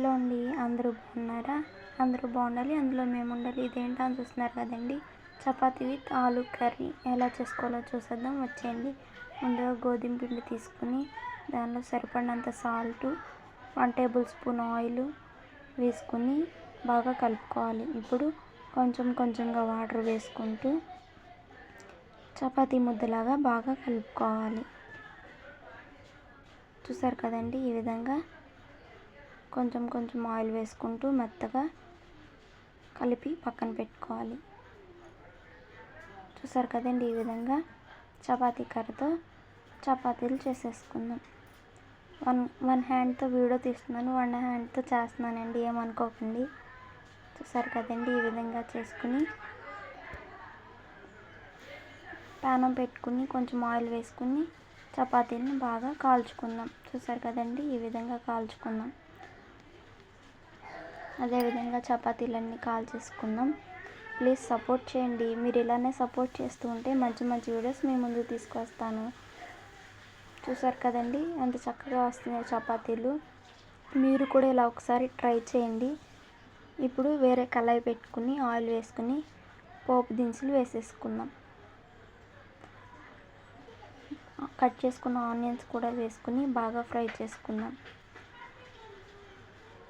Hello అండి. అందరూ బాగున్నారా? అందరూ బాగుండాలి. అందులో మేము ఉండాలి ఇదేంటో అని చూస్తున్నారు కదండి. Chapati with aloo curry. ఎలా చేసుకోవాలో చూసేద్దాం. వచ్చేయండి. ముందుగా గోధుమ పిండి తీసుకుని దానిలో సరిపడినంత salt one tablespoon oil వేసుకుని బాగా కలుపుకోవాలి. ఇప్పుడు కొంచెం కొంచెంగా వాటర్ వేసుకుంటూ చపాతీ ముద్దలాగా బాగా కలుపుకోవాలి. చూసారు కదండి ఈ విధంగా కొంచెం కొంచెం ఆయిల్ వేసుకుంటూ మెత్తగా కలిపి పక్కన పెట్టుకోవాలి. చూసారు కదండి ఈ విధంగా చపాతీ కర్రతో చపాతీలు చేసేసుకుందాం. వన్ వన్ హ్యాండ్తో వీడియో తీస్తున్నాను వన్ హ్యాండ్తో చేస్తున్నానండి ఏమనుకోకండి. చూసారు కదండి ఈ విధంగా చేసుకుని పానం పెట్టుకుని కొంచెం ఆయిల్ వేసుకుని చపాతీని బాగా కాల్చుకుందాం. చూసారు కదండి ఈ విధంగా కాల్చుకుందాం. అదేవిధంగా చపాతీలన్నీ కాల్చేసుకుందాం ప్లీజ్ సపోర్ట్ చేయండి. మీరు ఇలానే సపోర్ట్ చేస్తూ ఉంటే మంచి మంచి వీడియోస్ మీ ముందు తీసుకొస్తాను. చూసారు కదండి? అంత చక్కగా వస్తున్నాయి చపాతీలు. మీరు కూడా ఇలా ఒకసారి ట్రై చేయండి. ఇప్పుడు వేరే కళాయి పెట్టుకుని ఆయిల్ వేసుకుని పోపు దినుసులు వేసేసుకుందాం. కట్ చేసుకున్న ఆనియన్స్ కూడా వేసుకుని బాగా ఫ్రై చేసుకుందాం.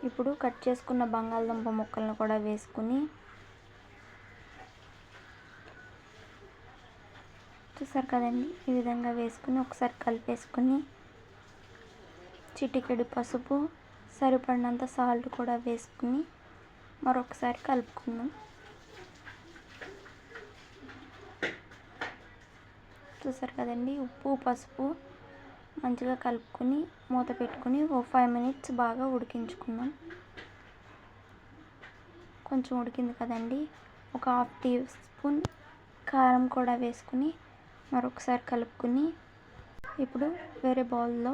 ఇప్పుడు కట్ చేసుకున్న బంగాళదుంప ముక్కలను కూడా వేసుకుని చూసారు కదండి? ఈ విధంగా వేసుకుని ఒకసారి కలిపేసుకుని చిటికెడు పసుపు సరిపడినంత సాల్ట్ కూడా వేసుకుని మరొకసారి కలుపుకుందాం. చూసారు కదండి? ఉప్పు పసుపు మంచిగా కలుపుకొని మూత పెట్టుకుని ఓ ఫైవ్ మినిట్స్ బాగా ఉడికించుకుందాం. కొంచెం ఉడికింది కదండి. ఒక హాఫ్ టీ స్పూన్ కారం కూడా వేసుకుని మరొకసారి కలుపుకుని ఇప్పుడు వేరే బౌల్లో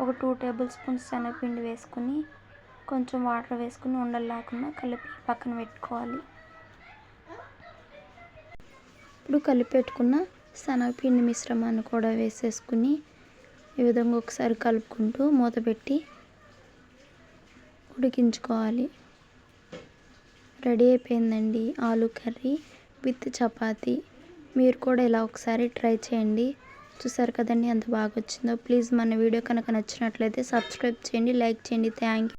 ఒక టూ టేబుల్ స్పూన్స్ శనగపిండి వేసుకుని కొంచెం వాటర్ వేసుకుని ఉండలు లేకుండా కలిపి పక్కన పెట్టుకోవాలి. ఇప్పుడు కలిపి పెట్టుకున్న శనగపిండి మిశ్రమాన్ని కూడా వేసేసుకుని ఈ విధంగా ఒకసారి కలుపుకుంటూ మూత పెట్టి ఉడికించుకోవాలి. రెడీ అయిపోయిందండి ఆలు కర్రీ విత్ చపాతి. మీరు కూడా ఇలా ఒకసారి ట్రై చేయండి. చూసారు కదండి ఎంత బాగా వచ్చిందో. ప్లీజ్ మన వీడియో కనుక నచ్చినట్లయితే సబ్స్క్రైబ్ చేయండి లైక్ చేయండి. థ్యాంక్